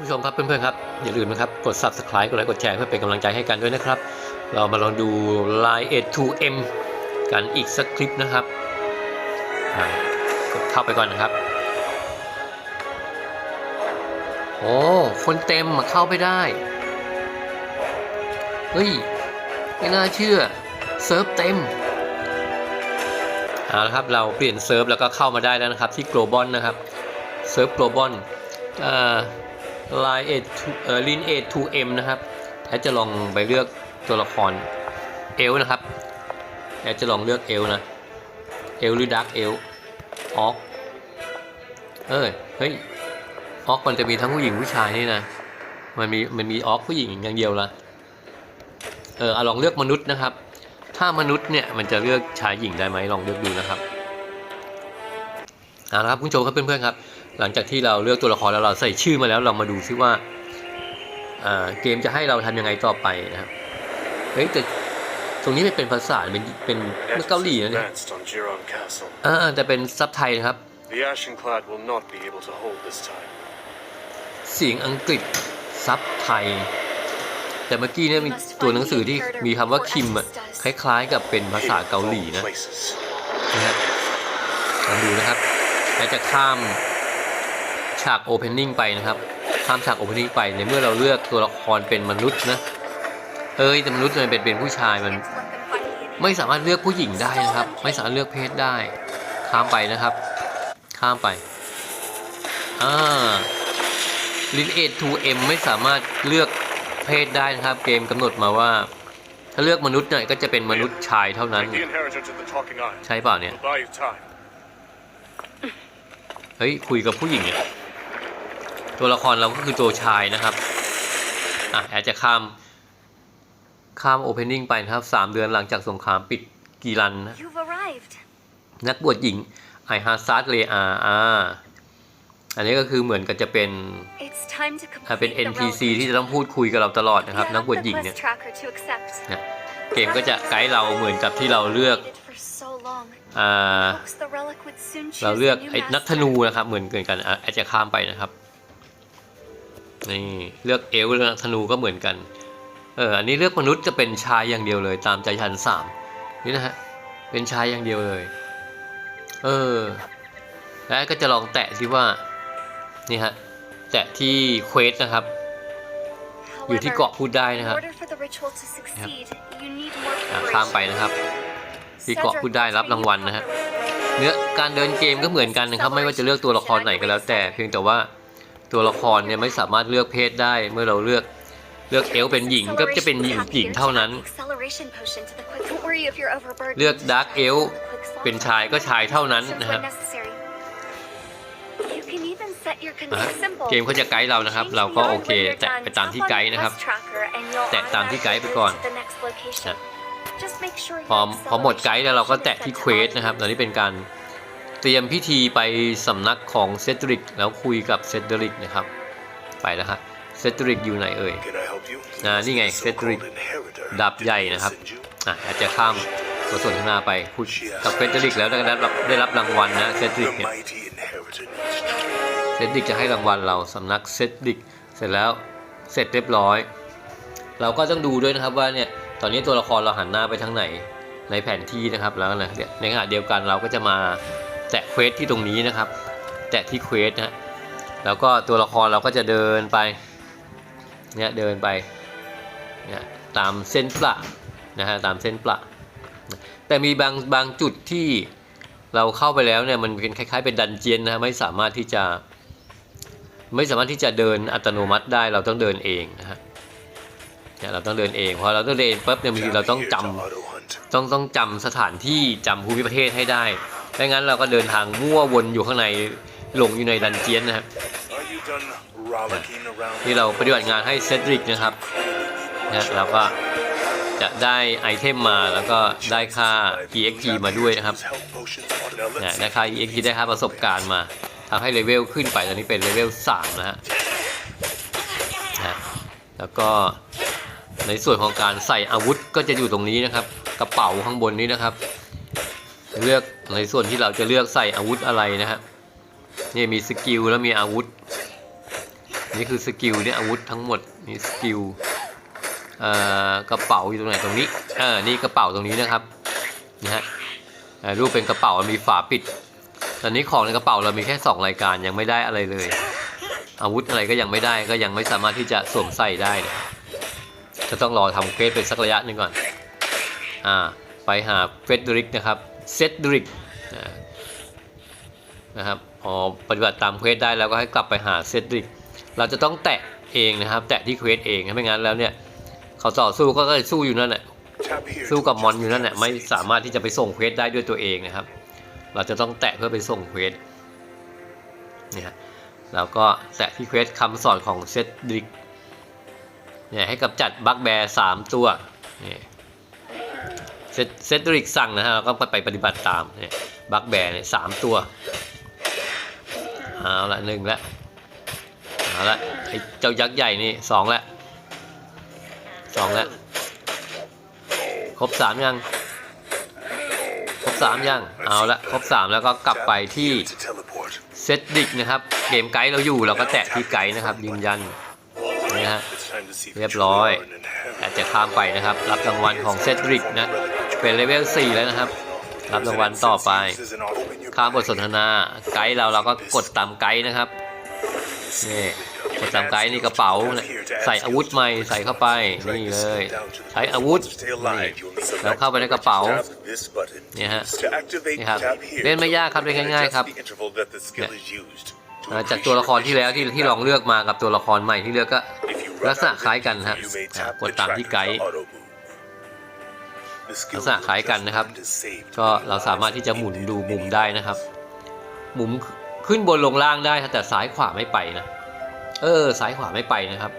ผู้ชมครับเพื่อนๆครับ อย่าลืมนะครับ กด subscribe กดไลค์กดแชร์เพื่อเป็นกำลังใจให้กันด้วยนะครับ เรามาลองดู Line 8 2M กันอีกสักคลิปนะครับกดเข้าไปก่อนนะครับ โอ้คนเต็มมาเข้าไปได้ เฮ้ย ไม่น่าเชื่อ เซิร์ฟเต็มเอาละครับเราเปลี่ยนเซิร์ฟแล้วก็เข้ามาได้แล้วนะครับที่ global นะครับ เซิร์ฟ global อ่า line 8เอ่อ lin 8 2m นะครับแอดจะลองไปเลือกตัวละครเอลนะครับแอดจะลองเลือกเอลนะเอลหรือดักเอลออกเอ้ยเฮ้ยออกมันจะมีทั้งผู้หญิงผู้ชายนี่นะมันมีมันมีออกผู้หญิงอย่างเดียวละเออเอาลองเลือกมนุษย์นะครับ ถ้ามนุษย์เนี่ยมันจะเลือกชายหญิงได้ไหมลองเลือกดูนะครับเอาละครับคุณผู้ชมครับเพื่อนๆครับ หลังจากที่เราเลือกตัวละครแล้วเราใส่ชื่อมาแล้วเรามาดูซิว่าอ่าเกมจะให้เราทำยังไงต่อไปนะครับเฮ้ยแต่ตรงนี้ไม่เป็นภาษาเป็นเป็นเกาหลีนะเนี่ย advanced on Giron Castle. อ่าแต่เป็นซับไทยนะครับ The Ashenclad will not be able to hold this time. เสียงอังกฤษซับไทย แต่เมื่อกี้เนี่ยมีตัวหนังสือที่มีคำว่าคิมอะคล้ายๆ กับเป็นภาษาเกาหลีนะ Places. นะฮะลองดูนะครับและจะข้าม ฉากโอเพนนิ่งไปนะครับข้ามฉากโอเพนนิ่งไปในเมื่อเราเลือกตัวละครเป็นมนุษย์นะเอ้ยแต่มนุษย์มันเป็นเป็นผู้ชายมัน ไม่สามารถเลือกผู้หญิงได้นะครับ ไม่สามารถเลือกเพศได้ ข้ามไปนะครับ ข้ามไปอ่าลินเอทูเอ็มไม่สามารถเลือกเพศได้นะครับ เกมกำหนดมาว่า ถ้าเลือกมนุษย์เนี่ยก็จะเป็นมนุษย์ชายเท่านั้น Take the inheritance of the Talking Eye. ใช่เปล่าเนี่ย We'll buy you time. เฮ้ย คุยกับผู้หญิงเนี่ย ตัวละครเราก็คือตัวชายนะครับอะแอดจะข้ามข้ามโอเพนนิ่งไปนะครับสามเดือนหลังจากสงครามปิดกีรันนะ You've arrived. นักบวชหญิงไอฮาซาร์ดเลอาอ่าอันนี้ก็คือเหมือนกับจะเป็น It's time to อ่า complete เป็น the NPC relic. ที่จะต้องพูดคุยกับเราตลอดนะครับ You นัก have บวช the หญิงเนี่ย quest tracker to accept. นะเกมก็จะไกด์เราเหมือนกับที่เราเลือก Waited for so long. อ่า Hopes the relic would soon เรา choose เลือก a new ไอ้นักธ master. นูนะครับเหมือนกันอะแอดจะข้ามไปนะครับ นี่เลือกเอลเลือกนักธนูก็เหมือนกัน เอออันนี้เลือกมนุษย์จะเป็นชายอย่างเดียวเลย ตามใจฉันสามนี่นะฮะเป็นชายอย่างเดียวเลย เออ แล้วก็จะลองแตะสิว่า นี่ฮะ แตะที่เควสนะครับ อยู่ที่เกาะพูดได้นะครับข้ามไปนะครับที่เกาะพูดได้รับรางวัลนะฮะเนื้อการเดินเกมก็เหมือนกันนะครับ ไม่ว่าจะเลือกตัวละครไหนก็แล้วแต่เพียงแต่ว่า ตัวละครเนี่ยไม่สามารถเลือกเพศได้เมื่อเราเลือกเลือกเอลเป็นหญิงก็จะเป็นหญิงหญิงเท่านั้น Acceleration potion to the quick- Don't worry if you're overburdened. เลือก Dark Elf The quick slot เป็นชายก็ชายเท่านั้น options นะครับ when necessary. You can even set your อะ control symbol. เกมเขาจะไกด์เรานะครับ เราก็โอเค แตะไปตามที่ไกด์นะครับ แตะตามที่ไกด์ไปก่อนนะพอพอหมดไกด์แล้วเราก็แตะที่เควสนะครับตอนนี้เป็นการ เตรียมพิธีไปสำนักของเซดริก แล้วคุยกับเซดริกนะครับ ไปแล้วครับเซดริกอยู่ไหนเอ่ย Can I help you? อ่านี่ไง The so-called Cedric inheritor. ดาบ Did ใหญ่ he นะครับ send you? อะอาจจะข้ามบทสนทนาไปพูดกับเซดริกแล้วได้รับได้รับรางวัลนะเซดริ The กเนี่ย mighty inheritor needs training. เซดริกจะให้รางวัลเราสำนักเซดริกเสร็จแล้วเสร็จเรียบร้อย เราก็ต้องดูด้วยนะครับว่าเนี่ยตอนนี้ตัวละครเราหันหน้าไปทางไหนในแผนที่นะครับแล้วนะเนี่ยในขณะเดียวกันเราก็จะมา แตะเควสที่ตรงนี้นะครับ แตะที่เควสนะฮะแล้วก็ตัวละครเราก็จะเดินไปเนี่ยเดินไปเนี่ยตามเส้นประนะฮะตามเส้นประแต่มีบางบางจุดที่เราเข้าไปแล้วเนี่ยมันเป็นคล้ายๆเป็นดันเจียนนะฮะไม่สามารถที่จะ ไม่สามารถที่จะเดินอัตโนมัติได้เราต้องเดินเองนะฮะเนี่ยเราต้องเดินเองพอเราต้องเดินปุ๊บเนี่ยบางทีเราต้องจำ Here to auto hunt. ต้องต้องจำสถานที่จำภูมิประเทศให้ได้ ไม่งั้นเราก็เดินทางมั่ววนอยู่ข้างในหลงอยู่ในดันเจียนนะครับ Are you done rollicking around? ที่เราปฏิบัติงานให้เซดริกนะครับนะเราก็จะได้ไอเทมมาแล้วก็ได้ค่า EXP มาด้วยนะครับ Health potions auto- Now นะ let's ได้ค่า EXP ได้ค่าประสบการณ์มาทำให้เลเวลขึ้นไปตอนนี้เป็นเลเวล3นะฮะนะแล้วก็ในส่วนของการใส่อาวุธก็จะอยู่ตรงนี้นะครับ กระเป๋าข้างบนนี้นะครับ เลือกในส่วนที่เราจะเลือกใส่อาวุธอะไรนะฮะนี่มีสกิลแล้วมีอาวุธ นี่คือสกิลเนี่ยอาวุธทั้งหมดนี่สกิลเอ่อกระเป๋าอยู่ตรงไหนตรงนี้เออนี่กระเป๋าตรงนี้นะครับนะฮะรูปเป็นกระเป๋ามีฝาปิดตอนนี้ของในกระเป๋าเรามีแค่ 2 รายการยังไม่ได้อะไรเลย อาวุธอะไรก็ยังไม่ได้ก็ยังไม่สามารถที่จะสวมใส่ได้นะจะต้องรอทำเควสไปสักระยะหนึ่งก่อนอ่าไปหาเฟดริกนะครับ เซดริกนะครับพอปฏิบัติตามเควสได้แล้วก็ให้กลับไปหาเซดริกเราจะต้องแตะเองนะครับ แตะที่เควสเองไม่งั้นแล้วเนี่ยเขาต่อสู้ก็เลยสู้อยู่นั่นแหละสู้กับมอนอยู่นั่นแหละไม่สามารถที่จะไปส่งเควสได้ด้วยตัวเองนะครับ เราจะต้องแตะเพื่อไปส่งเควสนี่ฮะแล้วก็แตะที่เควสคำสอนของเซตดริกเนี่ยให้กับจัดบัคแบร์สามตัวนี่เซต เซตดริกสั่งนะฮะเราก็ไปปฏิบัติตามเนี่ยบัคแบร์เนี่ยสามตัวเอาละหนึ่งละเอาละไอ้เจ้ายักษ์ใหญ่นี่สองละสองละครบสามยังครบสามยังเอาละครบสามแล้วก็กลับไปที่ Here to teleport. เซตดิกนะครับเกมไกด์เราอยู่เราก็แตะที่ไกด์นะครับยืนยันนี่ฮะ It's time to see เรียบ the ร้อย children in heaven. อาจจะข้ามไปนะครับ รับรางวัลของเซตดิกนะ เป็นเลเวล4แล้วนะครับ รับรางวัลต่อไปข้ามบทสนทนาไกด์เราเราก็กดตามไกด์นะครับนี่กดตามไกด์นี่กระเป๋าเนี่ยใส่อาวุธใหม่ใส่เข้าไปนี่เลยใช้อาวุธนี่แล้วเข้าไปในกระเป๋าเนี่ยฮะนี่ครับเล่นไม่ยากครับเล่นง่ายๆครับจากตัวละครที่แล้วที่ที่ลองเลือกมากับตัวละครใหม่ที่เลือกก็ลักษณะคล้ายกันครับกดตามที่ไกด์ ลักษณะคล้ายกันนะครับ ก็เราสามารถที่จะหมุนดูมุมได้นะครับหมุนขึ้นบนลงล่างได้แต่ซ้ายขวาไม่ไปนะ เออซ้ายขวาไม่ไปนะครับ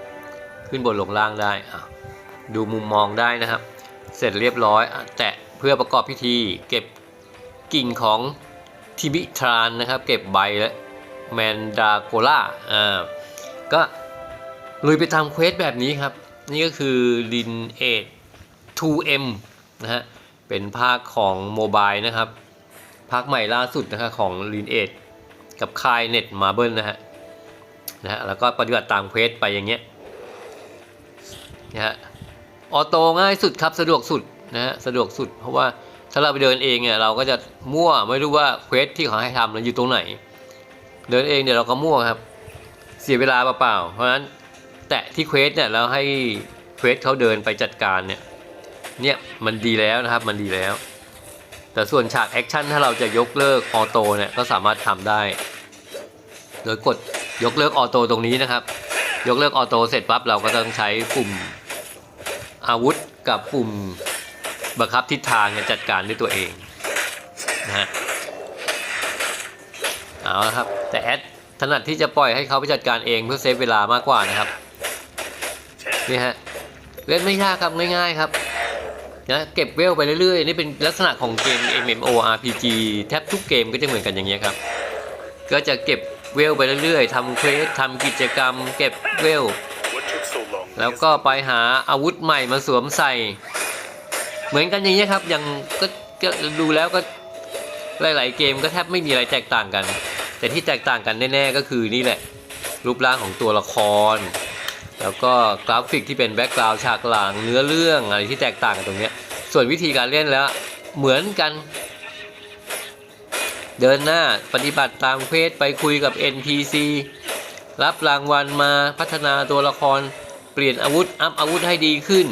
ขึ้นบนลงล่างได้อะดูมุมมองได้นะครับ เสร็จเรียบร้อยแตะเพื่อประกอบพิธีเก็บกิ่งของทิบิทรานนะครับ เก็บใบและแมนดาโกล่าอ่าก็ลุยไปทำเควสแบบนี้ครับ นี่ก็คือลินเอ็ด 2M นะฮะเป็นภาคของโมบายนะครับ ภาคใหม่ล่าสุดนะครับของ l i n เกับค่ายเน็ตมาเบิลนะฮะนะฮะแล้วก็ปฏิบัติตามเควสไปอย่างเงี้ยนะฮะออโต้ง่ายสุดครับสะดวกสุดนะฮะสะดวกสุด เพราะว่าถ้าเราไปเดินเองเนี่ยเราก็จะมั่วไม่รู้ว่าเควสที่เขาให้ทำนั้นอยู่ตรงไหน เดินเองเดี๋ยวเราก็มั่วครับ เสียเวลาเปล่าๆเพราะฉะนั้นแตะที่เควสเนี่ยแล้วให้เควสเขาเดินไปจัดการเนี่ย เนี่ยมันดีแล้วนะครับมันดีแล้ว แต่ส่วนฉากแอคชั่นถ้าเราจะยกเลิกออโต้เนี่ยก็สามารถทำได้ โดยกดยกเลิกออโต้ตรงนี้นะครับ ยกเลิกออโต้เสร็จปั๊บเราก็ต้องใช้ปุ่มอาวุธกับปุ่มบังคับทิศทางเนี่ยจัดการด้วยตัวเองนะฮะเอาละครับ แต่แอดถนัดที่จะปล่อยให้เขาไปจัดการเองเพื่อเซฟเวลามากกว่านะครับนี่ฮะเล่นไม่ยากครับง่ายๆครับ นะเก็บเวลไปเรื่อยๆ นี่เป็นลักษณะของเกม MMORPG แทบทุกเกมก็จะเหมือนกันอย่างเงี้ยครับ ก็จะเก็บเวลไปเรื่อยๆทำเควสทำกิจกรรม เก็บเวล แล้วก็ไปหาอาวุธใหม่มาสวมใส่ เหมือนกันอย่างเงี้ยครับยังก็ก็ดูแล้วก็หลายๆเกมก็แทบไม่มีอะไรแตกต่างกัน แต่ที่แตกต่างกันแน่ๆก็คือนี่แหละ รูปร่างของตัวละคร แล้วก็กราฟิกที่เป็นแบ็กกราวด์ฉากหลังเนื้อเรื่องอะไรที่แตกต่างกันตรงนี้ส่วนวิธีการเล่นแล้วเหมือนกัน เดินหน้าปฏิบัติตามเควสไปคุยกับ NPC รับรางวัลมาพัฒนาตัวละครเปลี่ยนอาวุธ อัพอาวุธให้ดีขึ้น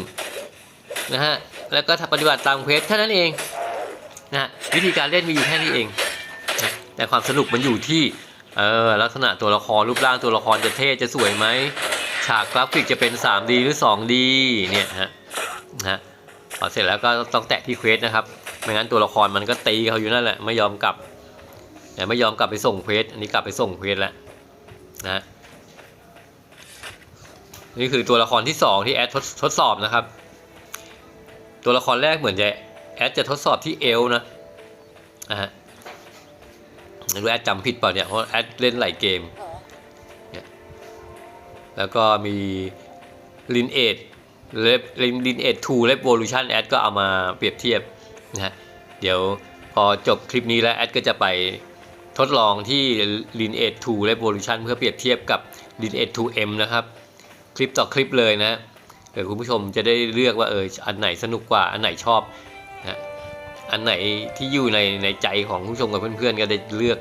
นะฮะแล้วก็ปฏิบัติตามเควสแค่นั้นเองนะะวิธีการเล่นมีอยู่แค่นี้เองนะแต่ความสนุกมันอยู่ที่เออลักษณะตัวละครรูปร่างตัวละครจะเท่จะสวยไหม ฉากกราฟิกจะเป็น 3D หรือ 2D เนี่ยฮะนะฮะพอเสร็จแล้วก็ต้องแตะที่เควสนะครับ ไม่งั้นตัวละครมันก็ตีเขาอยู่นั่นแหละไม่ยอมกลับแต่ไม่ยอมกลับไปส่งเควสอันนี้กลับไปส่งเควสแล้วนะฮะนี่คือตัวละครที่ 2 ที่แอดทดทดสอบนะครับ ตัวละครแรกเหมือนจะแอดจะทดสอบที่เอลนะนะฮะรู้แอดจำผิดเปล่าเนี่ยเพราะแอดเล่นหลายเกม แล้วก็มีลินเอดเลฟลินเอดทูเลฟโวลูชันแอดก็เอามาเปรียบเทียบนะฮะเดี๋ยวพอจบคลิปนี้แล้วแอดก็จะไปทดลองที่ Lineage 2 Revolution เพื่อเปรียบเทียบกับ Lineage 2M นะครับ คลิปต่อคลิปเลยนะเดี๋ยวคุณผู้ชมจะได้เลือกว่าเอออันไหนสนุกกว่าอันไหนชอบนะอันไหนที่อยู่ในในใจของคุณผู้ชมกับเพื่อนๆก็ได้เลือก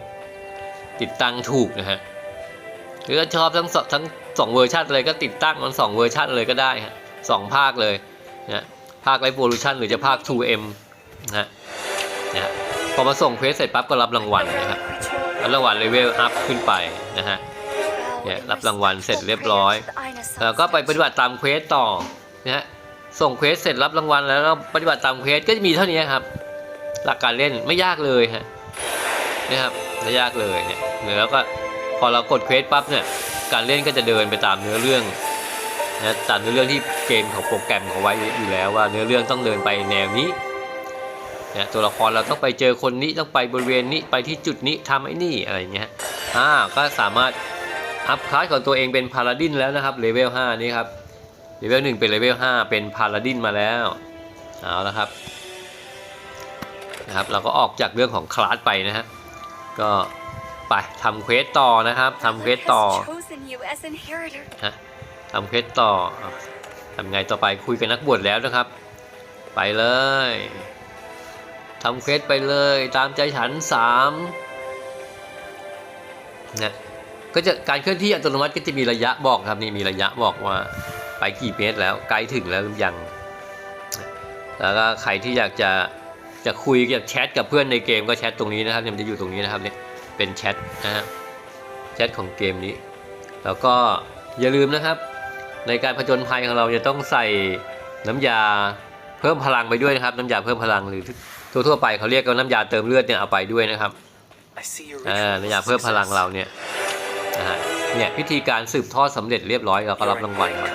ติดตั้งถูกนะฮะหรือชอบทั้งสองทั้ง สองเวอร์ชันเลยก็ติดตั้งมันสองเวอร์ชันเลยก็ได้ฮะสองภาคเลยนะภาค Revolution หรือจะภาค 2M นะฮะนะพอมาส่งเควสเสร็จปั๊บก็รับรางวัลนะครับรับรางวัลเลเวลอัพขึ้นไปนะฮะเนี่ยรับรางวัลเสร็จเรียบร้อย แล้วก็ไปปฏิบัติตามเควสต่อนะฮะส่งเควสเสร็จรับรางวัลแล้วก็ปฏิบัติตามเควสก็จะมีเท่านี้ครับ หลักการเล่นไม่ยากเลยฮะนะครับไม่ยากเลยเนี่ยแล้วก็พอเรากดเควสปั๊บเนี่ย การเล่นก็จะเดินไปตามเนื้อเรื่องนะตามเนื้อเรื่องที่เกมของโปรแกรมเขาไว้อยู่แล้วว่าเนื้อเรื่องต้องเดินไปแนวนี้นะตัวละครเราต้องไปเจอคนนี้ต้องไปบริเวณนี้ไปที่จุดนี้ทำไอ้นี่อะไรเงี้ยอ่าก็สามารถอัพคลาสของตัวเองเป็นพาลาดินแล้วนะครับเลเวล5นี่ครับเลเวล1เป็นเลเวล5เป็นพาลาดินมาแล้วเอาละครับนะครับเราก็ออกจากเรื่องของคลาสไปนะฮะก็ ไปทำเควสต่อนะครับทำเควสต่อ chosen you as inheritor. ทำเควสต่ออะทำไงต่อไปคุยกับนักบวชแล้วนะครับ ไปเลยทำเควสไปเลยตามใจฉันสามนะก็จะการเคลื่อนที่อัตโนมัติก็จะมีระยะบอกครับนี่มีระยะบอกว่าไปกี่เมตรแล้วใกล้ถึงแล้วหรือยัง แล้วก็ใครที่อยากจะจะคุยกับแชทกับเพื่อนในเกมก็แชทตรงนี้นะครับเนี่ยมันจะอยู่ตรงนี้นะครับเนี่ย เป็นแชทนะฮะแชทของเกมนี้ แล้วก็อย่าลืมนะครับ ในการผจญภัยของเราจะต้องใส่น้ำยาเพิ่มพลังไปด้วยนะครับ น้ำยาเพิ่มพลังหรือทั่วๆไปเขาเรียกกันน้ำยาเติมเลือดเนี่ยเอาไปด้วยนะครับ I see your อ่า ritual น้ำยา is a เพิ่มพลัง success. เราเนี่ยนะฮะเนี่ยพิธีการสืบทอดสำเร็จเรียบร้อยเราก็รับรางวัลมา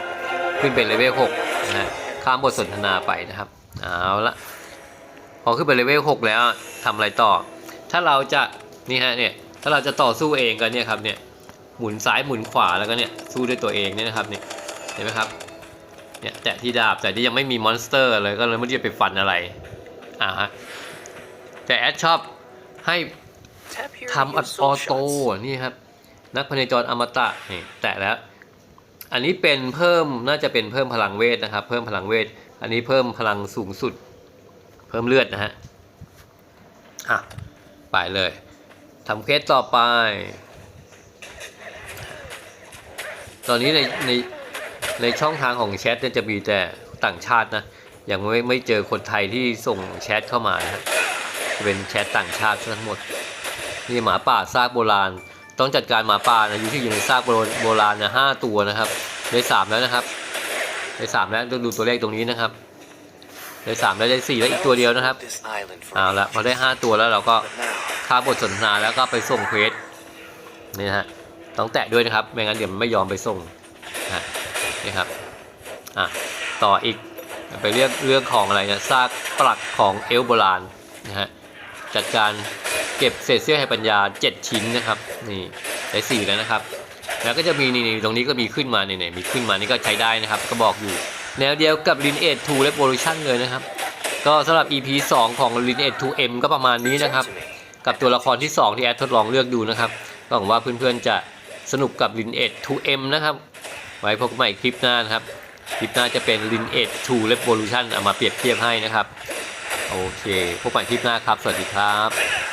ขึ้นเป็นเลเวล6นะฮะข้ามบทสนทนาไปนะครับเอาละพอขึ้นไปเลเวล6แล้วทำอะไรต่อ ถ้าเราจะ นี่ฮะเนี่ยถ้าเราจะต่อสู้เองกันเนี่ยครับเนี่ยหมุนซ้ายหมุนขวาแล้วก็เนี่ยสู้ด้วยตัวเองเนี่ยนะครับเนี่ยเห็นไหมครับเนี่ยแตะที่ดาบแต่ที่ยังไม่มีมอนสเตอร์เลยก็เลยไม่ได้ไปฟันอะไรอ่าฮะแต่แอดชอบให้ Tap here ทำ to อัด use ออ soul โต้ shots. นี่ครับนักพเนจรอมตะนี่แตะแล้วอันนี้เป็นเพิ่มน่าจะเป็นเพิ่มพลังเวทนะครับ เพิ่มพลังเวท อันนี้เพิ่มพลังสูงสุด เพิ่มเลือดนะฮะอะไปเลย ทำเคสต่อไป ตอนนี้ในในในช่องทางของแชทเนี่ยจะมีแต่ต่างชาตินะ ยังไม่ไม่เจอคนไทยที่ส่งแชทเข้ามานะจะเป็นแชทต่างชาติทั้งหมด นี่หมาป่าซากโบราณ ต้องจัดการหมาป่านะอยู่ที่อยู่ในซากโบราณนะห้าตัวนะครับ ได้สามแล้วนะครับได้สามแล้วต้องดูตัวเลขตรงนี้นะครับได้สามแล้วได้สี่แล้วอีกตัวเดียวนะครับเอาละพอได้ห้าตัวแล้วเราก็าบทสนทนาแล้วก็ไปส่งเควสนี่นะฮะต้องแตะด้วยนะครับไม่งั้นเดี๋ยวมันไม่ยอมไปส่งนะนี่ครับอะต่ออีกไปเรื่องเรื่องของอะไรนะซากปลักของเอลโบราณนะฮะจัดการเก็บเศษเสี้ยวให้ปัญญา 7 ชิ้นนะครับนี่ได้สี่แล้วนะครับ แล้วก็จะมีนี่ตรงนี้ก็มีขึ้นมาเนี่ยมีขึ้นมานี่ก็ใช้ได้นะครับ ก็บอกอยู่ แนวเดียวกับ Lineage 2 Revolution เลยนะครับ ก็สำหรับ EP 2 ของ Lineage 2M ก็ประมาณนี้นะครับ กับตัวละครที่ 2 ที่แอดทดลองเลือกดูนะครับก็หวังว่าเพื่อนๆจะสนุกกับลินเอ็ด 2M นะครับ ไว้พบกันใหม่คลิปหน้านะครับ คลิปหน้าจะเป็นลินเอ็ด 2 Revolution เอามาเปรียบเทียบให้นะครับ โอเค พบกันคลิปหน้าครับ สวัสดีครับ